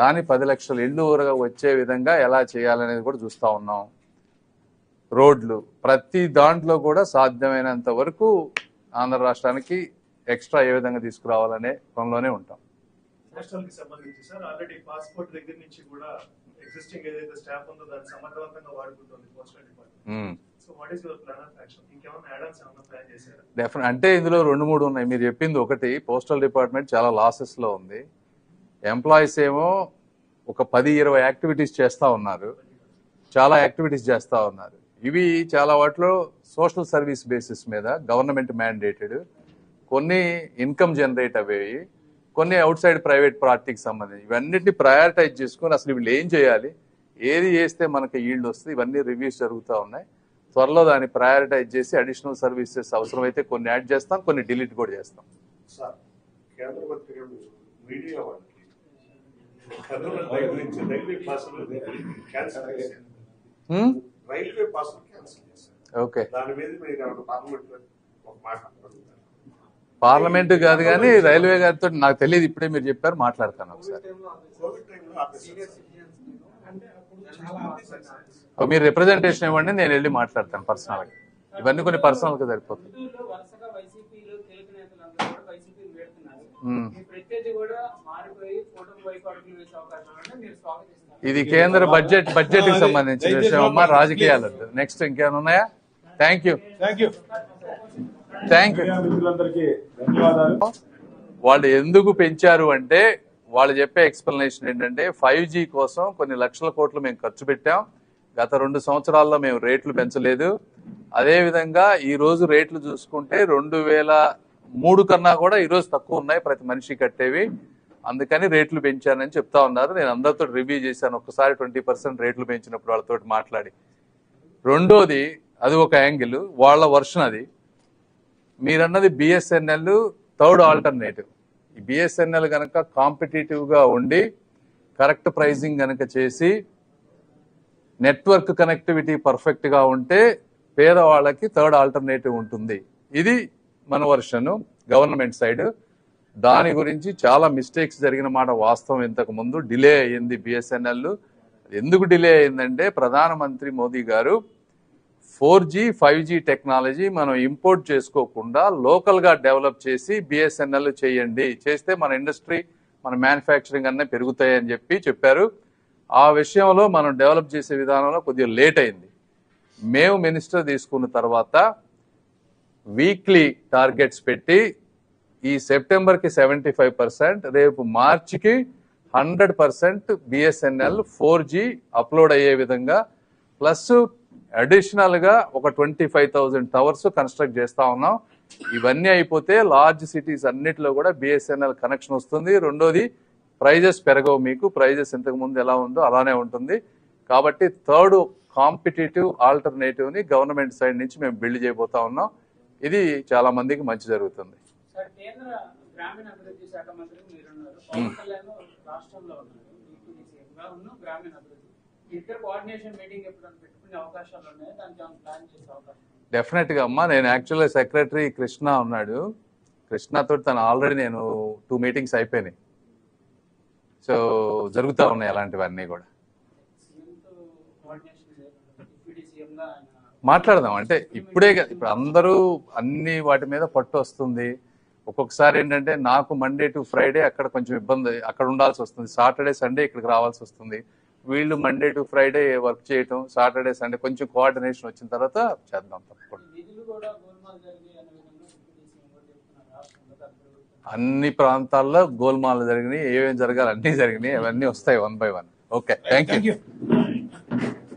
దాని పది లక్షల ఇళ్ళు ఊరగా వచ్చే విధంగా ఎలా చేయాలనేది కూడా చూస్తా ఉన్నాం. రోడ్లు. ప్రతి దాంట్లో కూడా సాధ్యమైనంత వరకు ఆంధ్ర రాష్ట్రానికి ఎక్స్ట్రా ఏ విధంగా తీసుకురావాలనే పనిలోనే ఉంటాం. సంబంధించి సార్ ఆల్రెడీ పాస్పోర్ట్ దగ్గర నుంచి కూడా ఎగ్జిస్టింగ్ ఏదైతే స్టాఫ్ ఉందో దాన్ని సమర్థవంతంగా వాడుకుంటుంది పోస్టల్ డిపార్ట్మెంట్. అంటే ఇందులో రెండు మూడు ఉన్నాయి. మీరు చెప్పింది ఒకటి పోస్టల్ డిపార్ట్మెంట్ చాలా లాసెస్లో ఉంది. ఎంప్లాయీస్ ఏమో ఒక పది ఇరవై యాక్టివిటీస్ చేస్తూ ఉన్నారు. చాలా యాక్టివిటీస్ చేస్తూ ఉన్నారు. ఇవి చాలా వాటిలో సోషల్ సర్వీస్ బేసిస్ మీద గవర్నమెంట్ మ్యాండేటెడ్ కొన్ని ఇన్కమ్ జనరేట్ అయ్యేవి కొన్ని అవుట్ సైడ్ ప్రైవేట్ పార్టీకి సంబంధించి ఇవన్నిటిని ప్రయారిటైజ్ చేసుకొని అసలు వీళ్ళు ఏం చేయాలి? ఏది చేస్తే మనకి ఈల్డ్ వస్తుంది? ఇవన్నీ రివ్యూస్ జరుగుతూ ఉన్నాయి. త్వరలో దాన్ని ప్రయారిటైజ్ చేసి అడిషనల్ సర్వీసెస్ అవసరమైతే కొన్ని యాడ్ చేస్తాం కొన్ని డిలీట్ కూడా చేస్తాం. సార్ కేంద్ర మీడియా వాళ్ళకి కర్నూలు రైల్వే పాసులు క్యాన్సిల్ చేశారు. హ్మ్? రైల్వే పాసులు క్యాన్సిల్ చేశారు. ఓకే దాని మీద మీరు ఏమైనా పార్లమెంట్ ఒక మాట పార్లమెంట్ కాదు కానీ రైల్వే గారితో నాకు తెలియదు ఇప్పుడే మీరు చెప్పారు మాట్లాడతాను ఒకసారి. మీరు రిప్రజెంటేషన్ ఇవ్వండి నేను వెళ్ళి మాట్లాడతాను పర్సనల్గా. ఇవన్నీ కొన్ని పర్సనల్గా సరిపోతుంది ఇది కేంద్ర బడ్జెట్ బడ్జెట్కి సంబంధించిన విషయం. అమ్మా రాజకీయాలు. నెక్స్ట్ ఇంకేమైనా ఉన్నాయా? థ్యాంక్ యూ థ్యాంక్ యూ వాళ్ళు ఎందుకు పెంచారు అంటే వాళ్ళు చెప్పే ఎక్స్ప్లెనేషన్ ఏంటంటే ఫైవ్ జీ కోసం కొన్ని లక్షల కోట్లు మేము ఖర్చు పెట్టాం. గత రెండు సంవత్సరాల్లో మేము రేట్లు పెంచలేదు. అదే విధంగా ఈ రోజు రేట్లు చూసుకుంటే రెండు వేల మూడు కన్నా కూడా ఈరోజు తక్కువ ఉన్నాయి. ప్రతి మనిషి కట్టేవి. అందుకని రేట్లు పెంచానని చెప్తా ఉన్నారు. నేను అందరితో రివ్యూ చేశాను. ఒక్కసారి ట్వంటీ పర్సెంట్ రేట్లు పెంచినప్పుడు వాళ్ళతో మాట్లాడి. రెండోది అది ఒక యాంగిల్. వాళ్ళ వర్షన్ అది. మీరన్నది బిఎస్ఎన్ఎల్ థర్డ్ ఆల్టర్నేటివ్. ఈ బిఎస్ఎన్ఎల్ కనుక కాంపిటేటివ్గా ఉండి కరెక్ట్ ప్రైజింగ్ కనుక చేసి నెట్వర్క్ కనెక్టివిటీ పర్ఫెక్ట్గా ఉంటే పేదవాళ్ళకి థర్డ్ ఆల్టర్నేటివ్ ఉంటుంది. ఇది మన వర్షన్ గవర్నమెంట్ సైడ్. దాని గురించి చాలా మిస్టేక్స్ జరిగిన మాట వాస్తవం ఇంతకు ముందు. డిలే అయ్యింది బిఎస్ఎన్ఎల్ ఎందుకు డిలే అయిందంటే ప్రధానమంత్రి Modi garu four G five G technology మనం ఇంపోర్ట్ చేసుకోకుండా లోకల్గా డెవలప్ చేసి బిఎస్ఎన్ఎల్ చేయండి. చేస్తే మన ఇండస్ట్రీ మన మ్యానుఫ్యాక్చరింగ్ అన్నీ పెరుగుతాయని చెప్పి చెప్పారు. ఆ విషయంలో మనం డెవలప్ చేసే విధానంలో కొద్దిగా లేట్ అయింది. మేము మినిస్టర్ తీసుకున్న తర్వాత వీక్లీ టార్గెట్స్ పెట్టి ఈ సెప్టెంబర్కి సెవెంటీ ఫైవ్ పర్సెంట్ రేపు మార్చికి hundred percent BSNL four G upload అయ్యే విధంగా ప్లస్ అడిషనల్గా ఒక twenty five thousand towers construct చేస్తూ ఉన్నాం. ఇవన్నీ అయిపోతే లార్జ్ సిటీస్ అన్నిటిలో కూడా బిఎస్ఎన్ఎల్ కనెక్షన్ వస్తుంది. రెండోది ప్రైజెస్ పెరగవు మీకు. ప్రైజెస్ ఇంతకుముందు ఎలా ఉందో అలానే ఉంటుంది. కాబట్టి థర్డ్ కాంపిటేటివ్ ఆల్టర్నేటివ్ని గవర్నమెంట్ సైడ్ నుంచి మేము బిల్డ్ చేయబోతా ఉన్నాం. ఇది చాలా మందికి మంచి జరుగుతుంది. సార్ కేంద్ర గ్రామీణ అభివృద్ధి శాఖ మంత్రి మీరున్నారు. పవన్ కళ్యాణ్ రాష్ట్రంలో ఉన్నారు. డిప్యూటీ సీఎం గా ఉన్న గ్రామీణ అభివృద్ధి. ఇద్దరు కోఆర్డినేషన్ మీటింగ్ ఎప్పుడైనా పెట్టుకునే అవకాశాలు ఉన్నాయి? దానికి ఏమైనా ప్లాన్ చేసే అవకాశం ఉందా? డెఫినెట్గా అమ్మా నేను యాక్చువల్గా సెక్రటరీ కృష్ణ ఉన్నాడు. కృష్ణతో తను ఆల్రెడీ నేను టూ మీటింగ్స్ అయిపోయినాయి. సో జరుగుతూ ఉన్నాయి అలాంటివన్నీ కూడా. మాట్లాడదాం. అంటే ఇప్పుడే కదా, ఇప్పుడు అందరూ అన్ని వాటి మీద పట్టు వస్తుంది. ఒక్కొక్కసారి ఏంటంటే నాకు మండే టు ఫ్రైడే అక్కడ కొంచెం ఇబ్బంది అక్కడ ఉండాల్సి వస్తుంది. సాటర్డే సండే ఇక్కడికి రావాల్సి వస్తుంది. వీళ్ళు మండే టు ఫ్రైడే వర్క్ చేయటం సాటర్డే సండే కొంచెం కోఆర్డినేషన్ వచ్చిన తర్వాత చేద్దాం తప్పకుండా. అన్ని ప్రాంతాల్లో గోల్మాలు జరిగినాయి ఏమేమి జరగాలి అన్ని జరిగినాయి అవన్నీ వస్తాయి one by one okay thank you